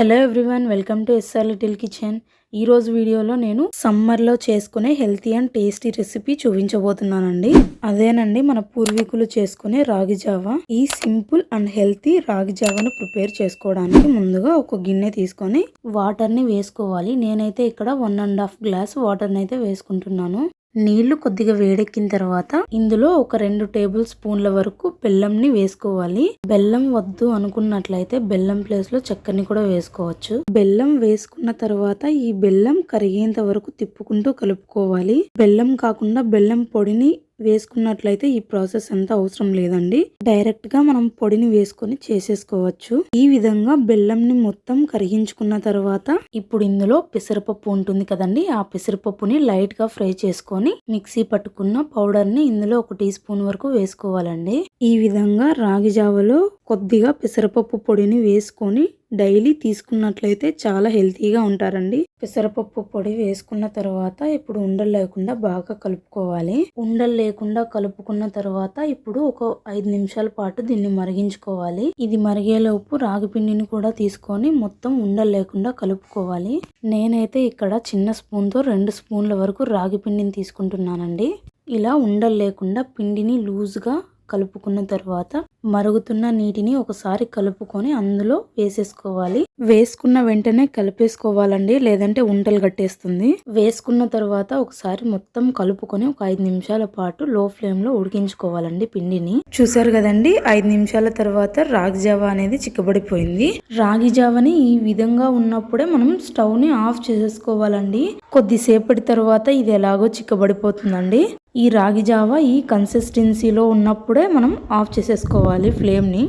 Hello everyone welcome to SR little kitchen ఈ రోజు వీడియోలో నేను సమ్మర్లో చేసుకునే హెల్తీ అండ్ టేస్టీ రెసిపీ చూపించబోతున్నానండి. అదేనండి మన పూర్వీకులు చేసుకునే రాగి జావా. ఈ సింపుల్ అండ్ హెల్తీ రాగి జావాను ప్రిపేర్ చేసుకోవడానికి ముందుగా ఒక గిన్నె తీసుకొని వాటర్ని వేసుకోవాలి. నేనైతే ఇక్కడ వన్ అండ్ హాఫ్ గ్లాస్ వాటర్ని అయితే వేసుకుంటున్నాను. నీళ్ళు కొద్దిగా వేడెక్కిన తర్వాత ఇందులో ఒక రెండు టేబుల్ స్పూన్ల వరకు బెల్లంని వేసుకోవాలి. బెల్లం వద్దు అనుకున్నట్లయితే బెల్లం ప్లేస్లో చక్కెరని కూడా వేసుకోవచ్చు. బెల్లం వేసుకున్న తర్వాత ఈ బెల్లం కరిగేంత వరకు తిప్పుకుంటూ కలుపుకోవాలి. బెల్లం కాకుండా బెల్లం పొడిని వేసుకున్నట్లయితే ఈ ప్రాసెస్ అంతా అవసరం లేదండి. డైరెక్ట్గా మనం పొడిని వేసుకొని చేసేసుకోవచ్చు. ఈ విధంగా బెల్లంని మొత్తం కరిగించుకున్న తర్వాత ఇప్పుడు ఇందులో పెసరపప్పు ఉంటుంది కదండి. ఆ పెసరపప్పుని లైట్గా ఫ్రై చేసుకొని మిక్సీ పట్టుకున్న పౌడర్ని ఇందులో ఒక టీ స్పూన్ వరకు వేసుకోవాలండి. ఈ విధంగా రాగి జావలో కొద్దిగా పెసరపప్పు పొడిని వేసుకొని డైలీ తీసుకున్నట్లయితే చాలా హెల్తీగా ఉంటారండి. పెసరపప్పు పొడి వేసుకున్న తర్వాత ఇప్పుడు ఉండలు లేకుండా బాగా కలుపుకోవాలి. ఉండలు లేకుండా కలుపుకున్న తర్వాత ఇప్పుడు ఒక ఐదు నిమిషాల పాటు దీన్ని మరిగించుకోవాలి. ఇది మరిగేలోపు రాగి పిండిని కూడా తీసుకొని మొత్తం ఉండలు లేకుండా కలుపుకోవాలి. నేనైతే ఇక్కడ చిన్న స్పూన్తో రెండు స్పూన్ల వరకు రాగి పిండిని తీసుకుంటున్నానండి. ఇలా ఉండలు లేకుండా పిండిని లూజ్గా కలుపుకున్న తర్వాత మరుగుతున్న నీటిని ఒకసారి కలుపుకొని అందులో వేసేసుకోవాలి. వేసుకున్న వెంటనే కలిపేసుకోవాలండి లేదంటే ఉంటలు కట్టేస్తుంది. వేసుకున్న తర్వాత ఒకసారి మొత్తం కలుపుకొని ఒక ఐదు నిమిషాల పాటు లో ఫ్లేమ్లో ఉడికించుకోవాలండి పిండిని. చూసారు కదండి ఐదు నిమిషాల తర్వాత రాగి జావ అనేది చిక్కబడిపోయింది. రాగి జావని ఈ విధంగా ఉన్నప్పుడే మనం స్టవ్ని ఆఫ్ చేసేసుకోవాలండి. కొద్దిసేపటి తర్వాత ఇది ఎలాగో చిక్కబడిపోతుందండి. ఈ రాగి జావ ఈ కన్సిస్టెన్సీలో ఉన్నప్పుడే మనం ఆఫ్ చేసేసుకోవాలి. ఫ్లేమ్ని.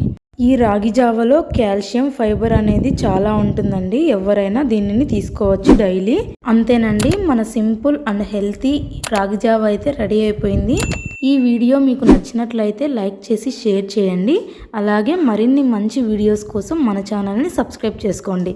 ఈ రాగి జావలో కాల్షియం ఫైబర్ అనేది చాలా ఉంటుందండి. ఎవరైనా దీనిని తీసుకోవచ్చు డైలీ. అంతేనండి మన సింపుల్ అండ్ హెల్తీ రాగి జావ అయితే రెడీ అయిపోయింది. ఈ వీడియో మీకు నచ్చినట్లయితే లైక్ చేసి షేర్ చేయండి. అలాగే మరిన్ని మంచి వీడియోస్ కోసం మన ఛానల్ని సబ్స్క్రైబ్ చేసుకోండి.